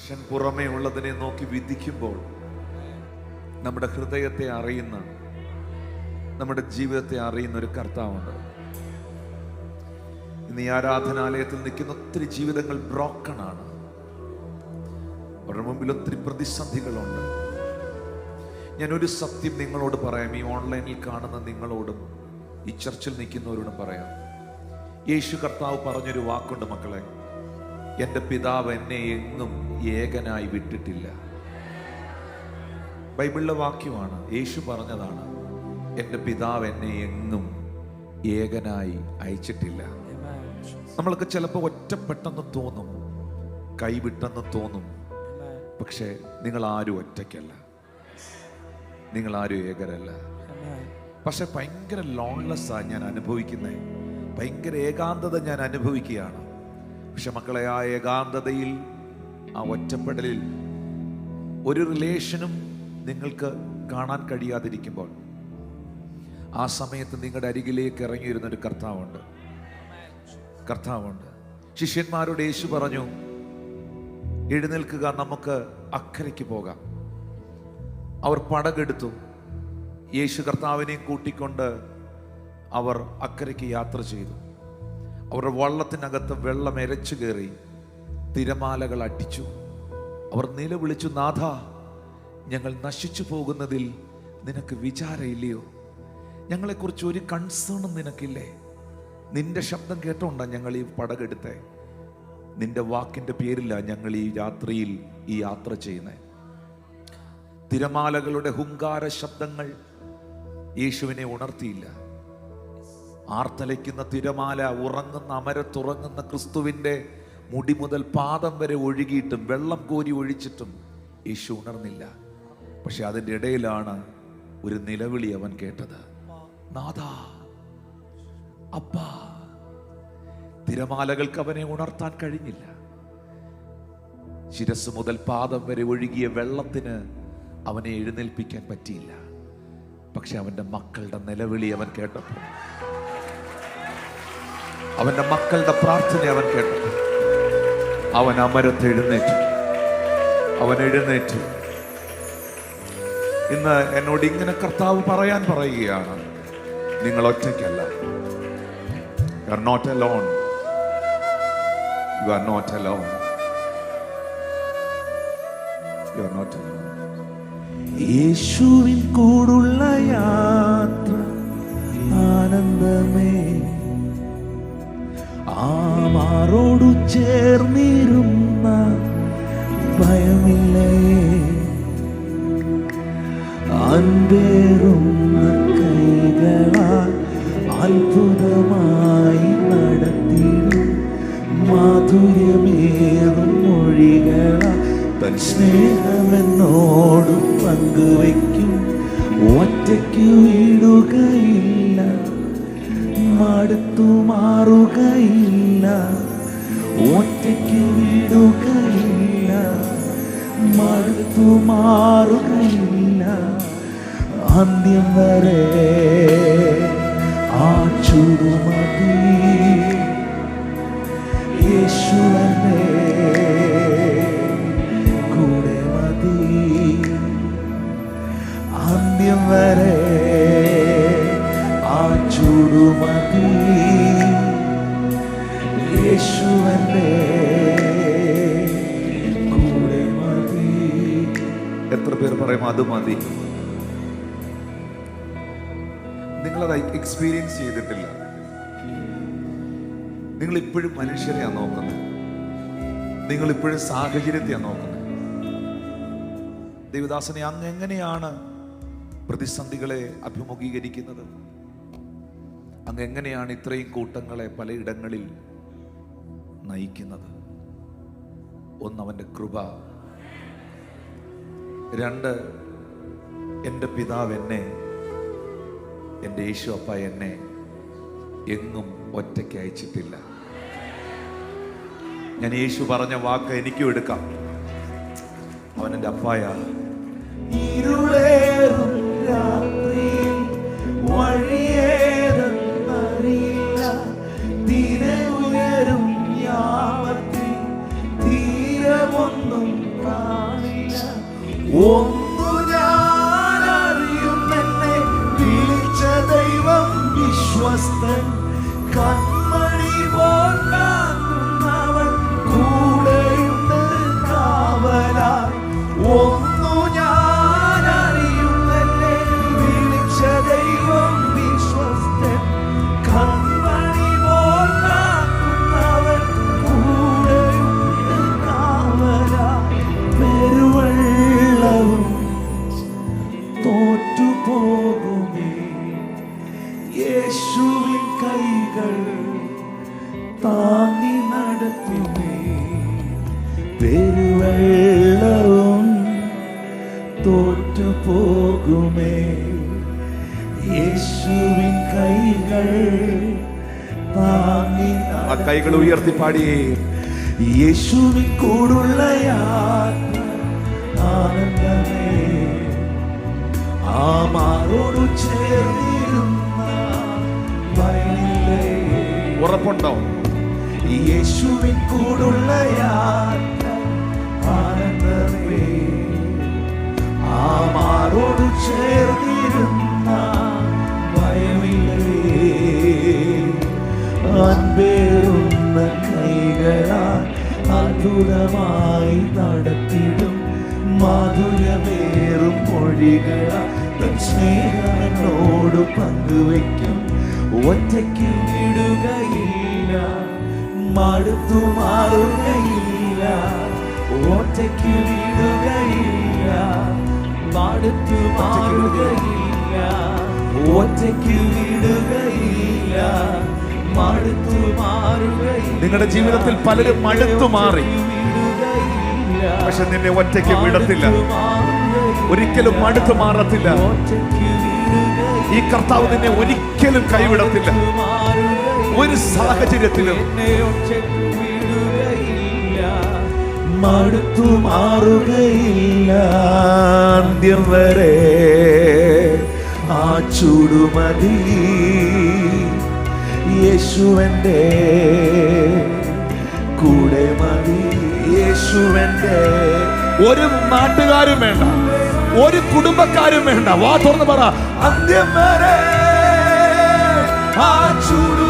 മനുഷ്യൻ പുറമേ ഉള്ളതിനെ നോക്കി വിധിക്കുമ്പോൾ നമ്മുടെ ഹൃദയത്തെ അറിയുന്ന നമ്മുടെ ജീവിതത്തെ അറിയുന്ന ഒരു കർത്താവുണ്ട്. ഇന്ന് ഈ ആരാധനാലയത്തിൽ നിൽക്കുന്ന ഒത്തിരി ജീവിതങ്ങൾ ബ്രോക്കൺ ആണ് അവരുടെ മുമ്പിൽ ഒത്തിരി പ്രതിസന്ധികളുണ്ട്. ഞാൻ ഒരു സത്യം നിങ്ങളോട് പറയാം ഈ ഓൺലൈനിൽ കാണുന്ന നിങ്ങളോടും ഈ ചർച്ചിൽ നിൽക്കുന്നവരോടും പറയാം. യേശു കർത്താവ് പറഞ്ഞൊരു വാക്കുണ്ട് മക്കളെ എന്റെ പിതാവ് എന്നെ എങ്ങും ഏകനായി വിട്ടിട്ടില്ല. ബൈബിളിലെ വാക്യമാണ് യേശു പറഞ്ഞതാണ് എന്റെ പിതാവ് എന്നെ എങ്ങും ഏകനായി അയച്ചിട്ടില്ല. നമ്മൾക്ക് ചിലപ്പോൾ ഒറ്റപ്പെട്ടെന്ന് തോന്നും കൈവിട്ടെന്ന് തോന്നും പക്ഷേ നിങ്ങൾ ആരും ഒറ്റയ്ക്കല്ല. നിങ്ങൾ ആരും ഏകരല്ല. പക്ഷെ ഭയങ്കര ലോൺലെസ്സാണ് ഞാൻ അനുഭവിക്കുന്നത് ഭയങ്കര ഏകാന്തത ഞാൻ അനുഭവിക്കുകയാണ്. പക്ഷെ മക്കളെ ആ ഏകാന്തതയിൽ ആ ഒറ്റപ്പെടലിൽ ഒരു റിലേഷനും നിങ്ങൾക്ക് കാണാൻ കഴിയാതിരിക്കുമ്പോൾ ആ സമയത്ത് നിങ്ങളുടെ അരികിലേക്ക് ഇറങ്ങിയിരുന്ന ഒരു കർത്താവുണ്ട്. കർത്താവുണ്ട്. ശിഷ്യന്മാരോട് യേശു പറഞ്ഞു എഴുന്നേൽക്കുക നമുക്ക് അക്കരയ്ക്ക് പോകാം. അവർ പടകെടുത്തു. യേശു കർത്താവിനെയും കൂട്ടിക്കൊണ്ട് അവർ അക്കരയ്ക്ക് യാത്ര ചെയ്തു. അവരുടെ വള്ളത്തിനകത്ത് വെള്ളം എരച്ചു കയറി തിരമാലകൾ അടിച്ചു. അവർ നിലവിളിച്ചു നാഥ ഞങ്ങൾ നശിച്ചു പോകുന്നതിൽ നിനക്ക് വിചാരമില്ലയോ ഞങ്ങളെക്കുറിച്ച് ഒരു കൺസേണും നിനക്കില്ലേ? നിന്റെ ശബ്ദം കേട്ടോണ്ടാ ഞങ്ങൾ ഈ പടകെടുത്തേ നിന്റെ വാക്കിന്റെ പേരില്ല ഞങ്ങൾ ഈ രാത്രിയിൽ ഈ യാത്ര ചെയ്യുന്നത് തിരമാലകളുടെ ഹുങ്കാര ശബ്ദങ്ങൾ യേശുവിനെ ഉണർത്തിയില്ല. ആർത്തലയ്ക്കുന്ന തിരമാല ഉറങ്ങുന്ന അമരത്തുറങ്ങുന്ന ക്രിസ്തുവിന്റെ മുടി മുതൽ പാദം വരെ ഒഴുകിയിട്ടും വെള്ളം കോരി ഒഴിച്ചിട്ടും യേശു ഉണർന്നില്ല. പക്ഷെ അതിന്റെ ഇടയിലാണ് ഒരു നിലവിളി അവൻ കേട്ടത്. നാഥാ അപ്പാ. തിരമാലകൾക്ക് അവനെ ഉണർത്താൻ കഴിഞ്ഞില്ല. ശിരസ് മുതൽ പാദം വരെ ഒഴുകിയ വെള്ളത്തിന് അവനെ എഴുന്നേൽപ്പിക്കാൻ പറ്റിയില്ല. പക്ഷെ അവന്റെ മക്കളുടെ നിലവിളി അവൻ കേട്ടപ്പോൾ അവന്റെ മക്കളുടെ പ്രാർത്ഥന അവൻ കേട്ടു. അവൻ അമരത്ത് എഴുന്നേറ്റു. അവൻ എഴുന്നേറ്റു. ഇന്ന് എന്നോട് ഇങ്ങനെ കർത്താവ് പറയാൻ പറയുകയാണ്. നിങ്ങൾ ഒറ്റയ്ക്കല്ല. You are not lone you are not a lone you are not alone യേശുവിൻ കൂടുള്ള യാത്ര ആനന്ദമേ. ആ മാറോടു ചേർന്നിരുന്ന ഭയമില്ലേ? അൻപേറുന്ന കൈകളാൽ അത്ഭുതമായി നടത്തിടും മാധുര്യമേറും മൊഴികള തൻ സ്നേഹമെന്നോടും പങ്കുവയ്ക്കും. ഒറ്റയ്ക്ക് വീടുകയില്ല മടുത്തു മാറുകയില്ല. ഒറ്റയ്ക്ക് വിടുകയില്ല. മടുത്തു മാറുകയില്ല. അന്ത്യം വരെ ആ ചുടുമതി. യേശുവനെ പേർ പറയും അത് മതി. നിങ്ങളത് എക്സ്പീരിയൻസ് ചെയ്തിട്ടില്ല. നിങ്ങൾ ഇപ്പോഴും മനുഷ്യരെയാണ് നോക്കുന്നത്. നിങ്ങൾ ഇപ്പോഴും സാഹചര്യത്തെയാണ് നോക്കുന്നത്. ദേവദാസനെ അങ്ങ് എങ്ങനെയാണ് പ്രതിസന്ധികളെ അഭിമുഖീകരിക്കുന്നത്? അങ്ങ് എങ്ങനെയാണ് ഇത്രയും കൂട്ടങ്ങളെ പലയിടങ്ങളിൽ നയിക്കുന്നത്? ഒന്നവന്റെ കൃപ രണ്ട് എന്റെ പിതാവ് എന്നെ എന്റെ യേശു അപ്പ എന്നെ എങ്ങും ഒറ്റയ്ക്ക് അയച്ചിട്ടില്ല. ഞാൻ യേശു പറഞ്ഞ വാക്ക് എനിക്കും എടുക്കാം. അവൻ എന്റെ അപ്പായ ഇരുളേറും രാത്രിയിൽ വഴിയേതെന്നറിയില്ല തിര ഉയരും തീരമൊന്നും കാണില്ല. 我。തോറ്റുപോകുമേ യേശുവിൻ കൈകൾ താങ്ങി ആ കൈകൾ ഉയർത്തി പാടിയേ യേശുവിൻ കൂടുള്ള യാത്ര ആനന്ദമേ ആ മാറോടു ചേർന്നിരുന്ന വയലിലെ ചേർന്നിരുന്ന ഭയമില്ലേ? അൻപേറുന്ന കൈകളാൽ അത്ഭുതമായി നടത്തിടും. മാധുര്യമേറും മൊഴികളാൽ തൻ സ്നേഹനോട് പങ്കുവയ്ക്കും. ഒറ്റയ്ക്ക് വിടുകയില്ല മടുത്തു മാറുകയില്ല. ഒറ്റയ്ക്ക് വിടുകയില്ല. മടുത്തു മാറുകയില്ല. ഒറ്റയ്ക്ക് വിടുകയില്ല. മടുത്തു മാറുകയില്ല. നിങ്ങളുടെ ജീവിതത്തിൽ പലരും മടുത്തു മാറി. പക്ഷെ നിന്നെ ഒറ്റയ്ക്ക് വിടത്തില്ല. ഒരിക്കലും മടുത്തു മാറത്തില്ല. ഈ കർത്താവ് നിന്നെ ഒരിക്കലും കൈവിടത്തില്ല. ഒരു സാഹചര്യത്തിലും മടുത്തു മാറുകയില്ല. അന്ത്യം വരെ ആ ചൂടുമതി യേശുവന്റെ കൂടെ മതി. യേശുവന്റെ ഒരു നാട്ടുകാരും വേണ്ട ഒരു കുടുംബക്കാരും വേണ്ട. വാ തുറന്ന് പറ. അന്ത്യം വരെ ആ ചൂടു